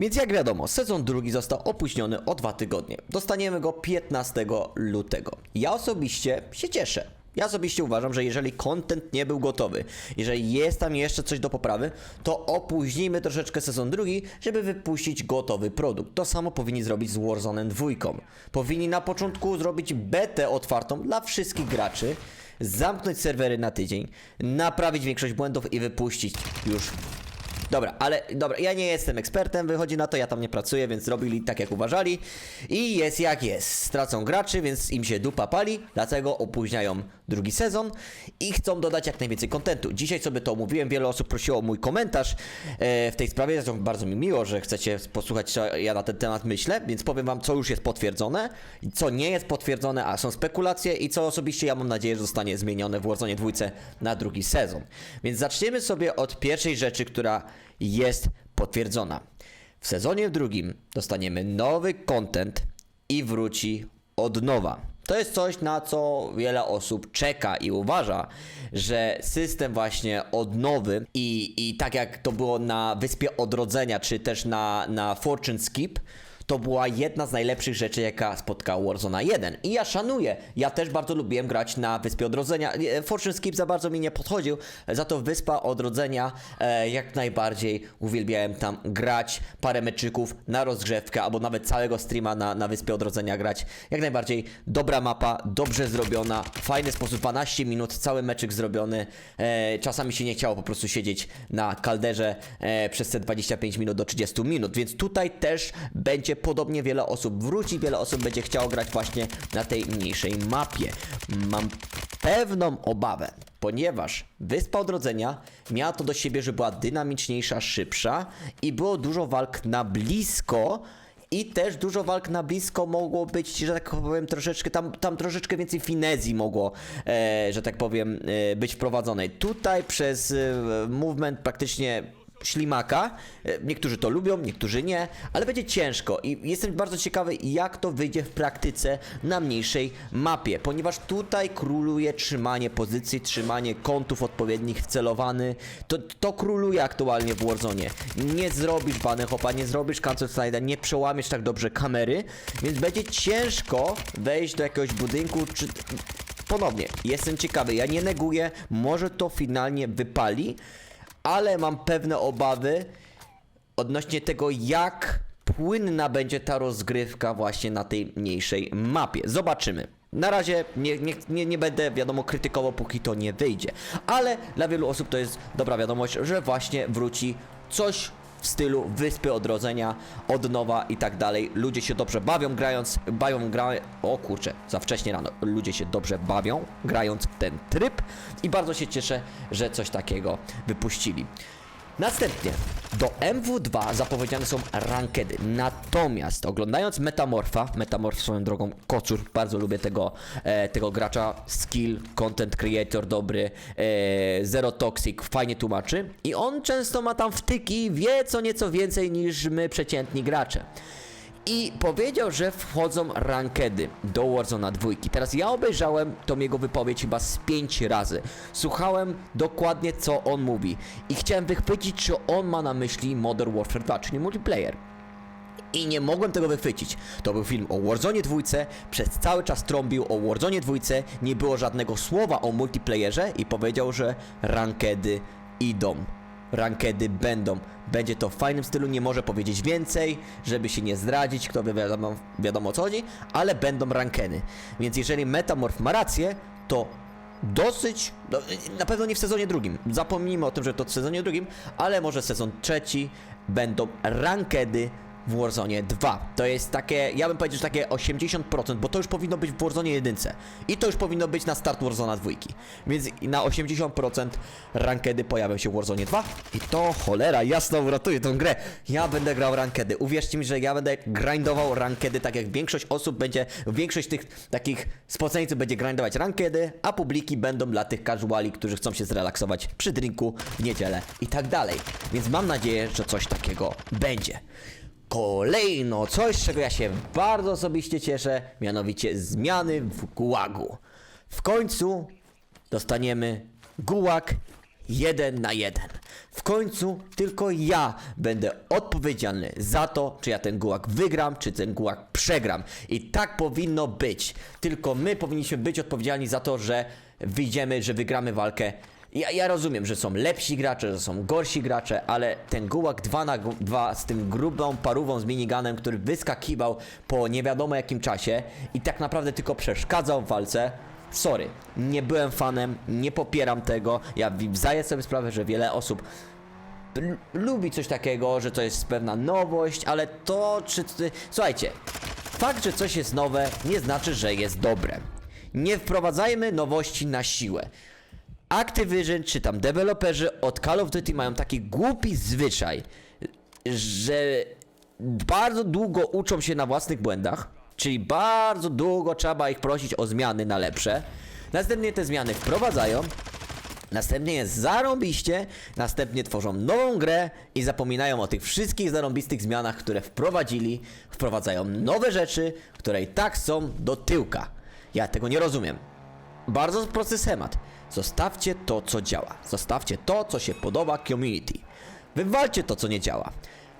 Więc jak wiadomo, sezon drugi został opóźniony o dwa tygodnie. Dostaniemy go 15 lutego. Ja osobiście się cieszę. Ja osobiście uważam, że jeżeli content nie był gotowy, jeżeli jest tam jeszcze coś do poprawy, to opóźnijmy troszeczkę sezon drugi, żeby wypuścić gotowy produkt. To samo powinni zrobić z Warzone 2. Powinni na początku zrobić betę otwartą dla wszystkich graczy, zamknąć serwery na tydzień, naprawić większość błędów i wypuścić już Dobra, ale dobra, ja nie jestem ekspertem, wychodzi na to, ja tam nie pracuję, więc zrobili tak jak uważali i jest jak jest. Stracą graczy, więc im się dupa pali, dlatego opóźniają drugi sezon i chcą dodać jak najwięcej kontentu. Dzisiaj sobie to omówiłem, wiele osób prosiło o mój komentarz e, w tej sprawie, zresztą bardzo mi miło, że chcecie posłuchać, co ja na ten temat myślę, więc powiem wam, co już jest potwierdzone, co nie jest potwierdzone, a są spekulacje i co osobiście ja mam nadzieję, że zostanie zmienione w Warzone dwójce na drugi sezon. Więc zaczniemy sobie od pierwszej rzeczy, która jest potwierdzona. W sezonie drugim dostaniemy nowy content i wróci od nowa. To jest coś, na co wiele osób czeka i uważa, że system właśnie odnowy i, i tak jak to było na Wyspie Odrodzenia, czy też na, na Fortune Skip, to była jedna z najlepszych rzeczy, jaka spotkała Warzone 1. I ja szanuję. Ja też bardzo lubiłem grać na Wyspie Odrodzenia. Nie, Fortune Skip za bardzo mi nie podchodził, za to Wyspa Odrodzenia e, jak najbardziej uwielbiałem tam grać parę meczyków na rozgrzewkę, albo nawet całego streama na, na Wyspie Odrodzenia grać. Jak najbardziej dobra mapa, dobrze zrobiona, fajny sposób, 12 minut, cały meczyk zrobiony. E, czasami się nie chciało po prostu siedzieć na kalderze e, przez te 25 minut do 30 minut, więc tutaj też będzie podobnie wiele osób wróci, wiele osób będzie chciało grać właśnie na tej mniejszej mapie. Mam pewną obawę, ponieważ Wyspa Odrodzenia miała to do siebie, że była dynamiczniejsza, szybsza i było dużo walk na blisko, i też dużo walk na blisko mogło być, że tak powiem, troszeczkę, tam, tam troszeczkę więcej finezji mogło, e, że tak powiem, e, być wprowadzonej. Tutaj przez e, movement praktycznie ślimaka. E, Niektórzy to lubią, niektórzy nie, ale będzie ciężko i jestem bardzo ciekawy, jak to wyjdzie w praktyce na mniejszej mapie, ponieważ tutaj króluje trzymanie pozycji, trzymanie kątów odpowiednich, wcelowany. To, to króluje aktualnie w Warzone. Nie zrobisz bany hopa, nie zrobisz cancel slide'a, nie przełamiesz tak dobrze kamery, więc będzie ciężko wejść do jakiegoś budynku, czy ponownie, jestem ciekawy, ja nie neguję, może to finalnie wypali, ale mam pewne obawy odnośnie tego, jak płynna będzie ta rozgrywka właśnie na tej mniejszej mapie. Zobaczymy. Na razie nie, nie, nie, nie będę, wiadomo, krytykował, póki to nie wyjdzie. Ale dla wielu osób to jest dobra wiadomość, że właśnie wróci coś w stylu Wyspy Odrodzenia, od nowa i tak dalej. Ludzie się dobrze bawią grając, bawią gra... O kurczę, za wcześnie rano. Ludzie się dobrze bawią grając w ten tryb i bardzo się cieszę, że coś takiego wypuścili. Następnie do MW2 zapowiedziane są rankedy. Natomiast oglądając Metamorfa, Metamorf swoją drogą kocur, bardzo lubię tego, e, tego gracza, skill, content creator dobry, e, zero toxic, fajnie tłumaczy i on często ma tam wtyki, wie co nieco więcej niż my przeciętni gracze. I powiedział, że wchodzą rankedy do Warzona dwójki. Teraz ja obejrzałem tą jego wypowiedź chyba z pięć razy. Słuchałem dokładnie co on mówi i chciałem wychwycić, czy on ma na myśli Modern Warfare 2, czyli multiplayer. I nie mogłem tego wychwycić. To był film o Warzone dwójce, przez cały czas trąbił o Warzone dwójce, nie było żadnego słowa o multiplayerze i powiedział, że rankedy idą. Rankedy będą. Będzie to w fajnym stylu, nie może powiedzieć więcej, żeby się nie zdradzić, kto wie wiadomo, wiadomo o co chodzi, ale będą rankedy. Więc jeżeli Metamorph ma rację, to dosyć, no, na pewno nie w sezonie drugim, zapomnijmy o tym, że to w sezonie drugim, ale może sezon trzeci będą rankedy w Warzone 2. To jest takie, ja bym powiedział, że takie 80%, bo to już powinno być w Warzone 1 i to już powinno być na start Warzone 2. Więc na 80% rankedy pojawią się w Warzone 2 i to cholera jasno uratuje tą grę. Ja będę grał rankedy. Uwierzcie mi, że ja będę grindował rankedy tak jak większość osób będzie, większość tych takich spoceńców będzie grindować rankedy, a publiki będą dla tych casuali, którzy chcą się zrelaksować przy drinku w niedzielę i tak dalej. Więc mam nadzieję, że coś takiego będzie. Kolejno coś, z czego ja się bardzo osobiście cieszę, mianowicie zmiany w gułagu. W końcu dostaniemy gułag jeden na jeden. W końcu tylko ja będę odpowiedzialny za to, czy ja ten gułak wygram, czy ten gułak przegram. I tak powinno być. Tylko my powinniśmy być odpowiedzialni za to, że wyjdziemy, że wygramy walkę. Ja, ja rozumiem, że są lepsi gracze, że są gorsi gracze, ale ten gułak 2 na 2 z tym grubą parówą z miniganem, który wyskakiwał po nie wiadomo jakim czasie i tak naprawdę tylko przeszkadzał w walce. Sorry, nie byłem fanem, nie popieram tego. Ja zdaję sobie sprawę, że wiele osób lubi coś takiego, że to jest pewna nowość, ale to czy... Słuchajcie, fakt, że coś jest nowe nie znaczy, że jest dobre. Nie wprowadzajmy nowości na siłę. Activision czy tam deweloperzy od Call of Duty mają taki głupi zwyczaj, że bardzo długo uczą się na własnych błędach, czyli bardzo długo trzeba ich prosić o zmiany na lepsze. Następnie te zmiany wprowadzają, Następnie jest zarąbiście, następnie tworzą nową grę i zapominają o tych wszystkich zarąbistych zmianach, które wprowadzili, wprowadzają nowe rzeczy, które i tak są do tyłka. Ja tego nie rozumiem. Bardzo prosty schemat. Zostawcie to, co działa. Zostawcie to, co się podoba community. Wywalcie to, co nie działa.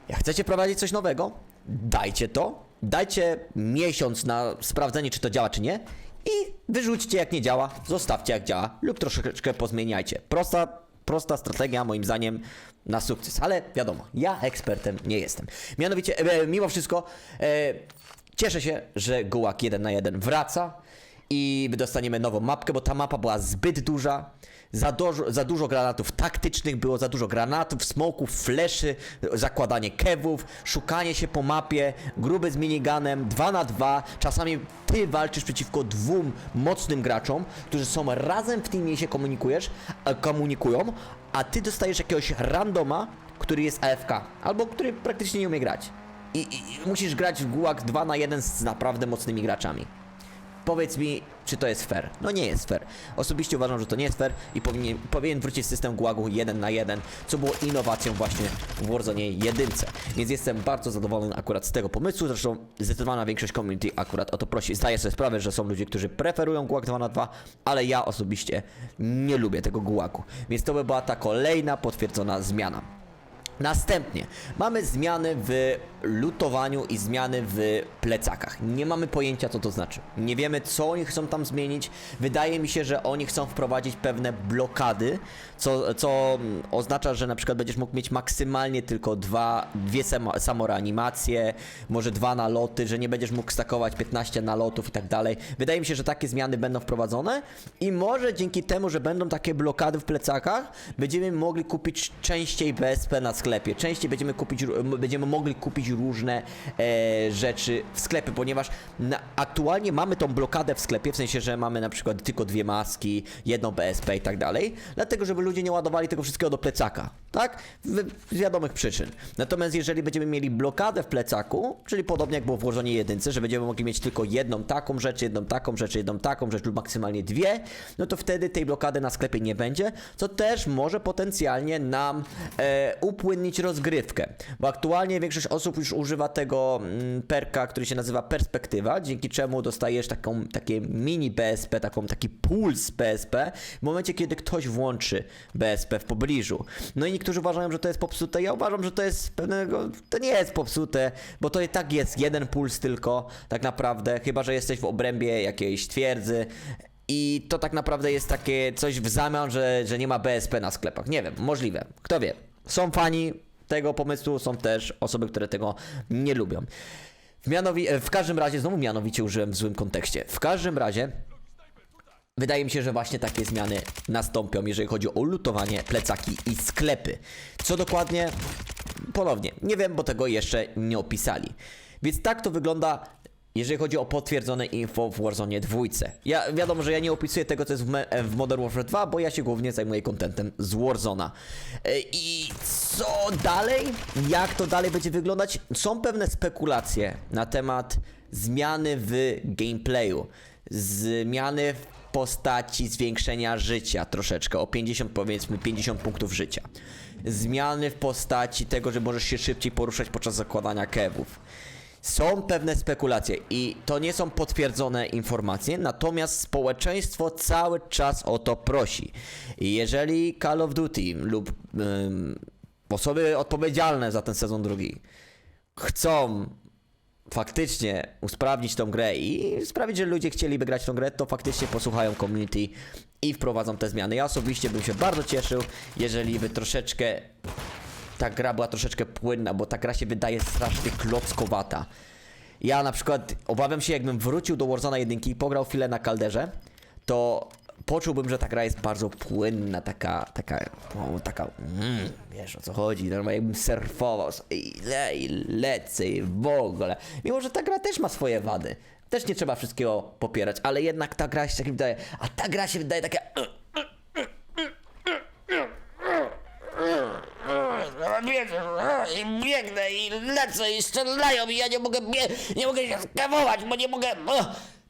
Jak chcecie prowadzić coś nowego, dajcie to. Dajcie miesiąc na sprawdzenie, czy to działa, czy nie. I wyrzućcie, jak nie działa. Zostawcie, jak działa. Lub troszeczkę pozmieniajcie. Prosta, prosta strategia, moim zdaniem, na sukces. Ale wiadomo, ja ekspertem nie jestem. Mianowicie, e, mimo wszystko, e, cieszę się, że Gułak 1 na 1 wraca i dostaniemy nową mapkę, bo ta mapa była zbyt duża. Za dużo, za dużo granatów taktycznych było, za dużo granatów, smoków, fleszy, zakładanie kewów, szukanie się po mapie, gruby z miniganem, 2 na 2 Czasami ty walczysz przeciwko dwóm mocnym graczom, którzy są razem w teamie i się komunikujesz, e, komunikują, a ty dostajesz jakiegoś randoma, który jest AFK, albo który praktycznie nie umie grać. I, i, i musisz grać w gułak 2 na 1 z naprawdę mocnymi graczami. Powiedz mi, czy to jest fair? No nie jest fair. Osobiście uważam, że to nie jest fair i powinien, powinien wrócić system gułagu 1 na 1, co było innowacją właśnie w Warzone 1. Więc jestem bardzo zadowolony akurat z tego pomysłu. Zresztą zdecydowana większość community akurat o to prosi. Zdaję sobie sprawę, że są ludzie, którzy preferują gułag 2 na 2, ale ja osobiście nie lubię tego gułagu. Więc to by była ta kolejna potwierdzona zmiana. Następnie mamy zmiany w lutowaniu i zmiany w plecakach. Nie mamy pojęcia, co to znaczy. Nie wiemy, co oni chcą tam zmienić. Wydaje mi się, że oni chcą wprowadzić pewne blokady, co, co oznacza, że na przykład będziesz mógł mieć maksymalnie tylko dwa, dwie samo- samoreanimacje, może dwa naloty, że nie będziesz mógł stakować 15 nalotów i tak dalej. Wydaje mi się, że takie zmiany będą wprowadzone i może dzięki temu, że będą takie blokady w plecakach, będziemy mogli kupić częściej BSP na sklepie. Częściej będziemy kupić, będziemy mogli kupić różne e, rzeczy w sklepie, ponieważ na, aktualnie mamy tą blokadę w sklepie, w sensie, że mamy na przykład tylko dwie maski, jedną BSP i tak dalej, dlatego żeby ludzie nie ładowali tego wszystkiego do plecaka, tak? Z wiadomych przyczyn. Natomiast jeżeli będziemy mieli blokadę w plecaku, czyli podobnie jak było w Warzone 1, że będziemy mogli mieć tylko jedną taką rzecz, jedną taką rzecz, jedną taką rzecz lub maksymalnie dwie, no to wtedy tej blokady na sklepie nie będzie, co też może potencjalnie nam e, rozgrywkę, bo aktualnie większość osób już używa tego mm, perka, który się nazywa perspektywa, dzięki czemu dostajesz taką, takie mini BSP, taką, taki puls BSP w momencie, kiedy ktoś włączy BSP w pobliżu. No i niektórzy uważają, że to jest popsute, ja uważam, że to jest pewnego, to nie jest popsute, bo to i tak jest jeden puls tylko, tak naprawdę, chyba, że jesteś w obrębie jakiejś twierdzy, i to tak naprawdę jest takie coś w zamian, że, że nie ma BSP na sklepach. Nie wiem, możliwe. Kto wie. Są fani tego pomysłu, są też osoby, które tego nie lubią. W, mianowi, w każdym razie, znowu mianowicie użyłem w złym kontekście. W każdym razie, wydaje mi się, że właśnie takie zmiany nastąpią, jeżeli chodzi o lutowanie, plecaki i sklepy. Co dokładnie? Ponownie, nie wiem, bo tego jeszcze nie opisali. Więc tak to wygląda jeżeli chodzi o potwierdzone info w Warzone 2. Ja wiadomo, że ja nie opisuję tego, co jest w, w Modern Warfare 2, bo ja się głównie zajmuję contentem z Warzona. E, I co dalej? Jak to dalej będzie wyglądać? Są pewne spekulacje na temat zmiany w gameplayu, zmiany w postaci zwiększenia życia troszeczkę, o 50 powiedzmy 50 punktów życia. Zmiany w postaci tego, że możesz się szybciej poruszać podczas zakładania kewów Są pewne spekulacje i to nie są potwierdzone informacje, natomiast społeczeństwo cały czas o to prosi. I jeżeli Call of Duty lub ym, osoby odpowiedzialne za ten sezon drugi chcą faktycznie usprawnić tą grę i sprawić, że ludzie chcieliby grać tą grę, to faktycznie posłuchają community i wprowadzą te zmiany. Ja osobiście bym się bardzo cieszył, jeżeli by troszeczkę ta gra była troszeczkę płynna, bo ta gra się wydaje strasznie klockowata. Ja na przykład obawiam się, jakbym wrócił do Warzona 1 i pograł chwilę na kalderze, to poczułbym, że ta gra jest bardzo płynna, taka, taka, taka, mm, wiesz o co chodzi, normalnie jakbym surfował i, le, i lecę i w ogóle. Mimo, że ta gra też ma swoje wady. Też nie trzeba wszystkiego popierać, ale jednak ta gra się tak wydaje, a ta gra się wydaje taka... I biegnę i lecę i strzelają i ja nie mogę, bie- nie mogę się skamować, bo nie mogę...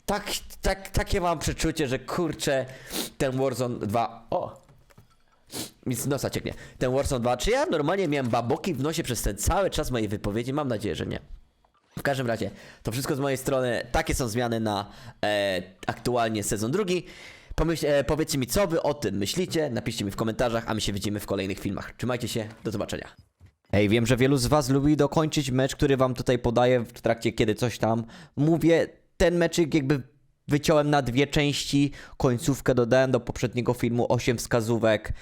Tak, tak, takie mam przeczucie, że kurczę, ten Warzone 2. O! Mi z nosa cieknie. Ten Warzone 2. Czy ja normalnie miałem baboki w nosie przez ten cały czas mojej wypowiedzi? Mam nadzieję, że nie. W każdym razie, to wszystko z mojej strony. Takie są zmiany na e, aktualnie sezon drugi. Pomyśl, e, powiedzcie mi, co wy o tym myślicie. Napiszcie mi w komentarzach, a my się widzimy w kolejnych filmach. Trzymajcie się, do zobaczenia. Ej, wiem, że wielu z was lubi dokończyć mecz, który wam tutaj podaję w trakcie, kiedy coś tam mówię. Ten meczyk jakby wyciąłem na dwie części, końcówkę dodałem do poprzedniego filmu, 8 wskazówek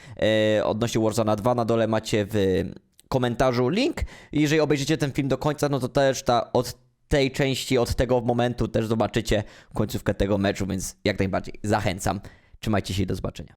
e, odnośnie Warzona 2, na dole macie w komentarzu link. Jeżeli obejrzycie ten film do końca, no to też ta, od tej części, od tego momentu też zobaczycie końcówkę tego meczu, więc jak najbardziej zachęcam. Trzymajcie się i do zobaczenia.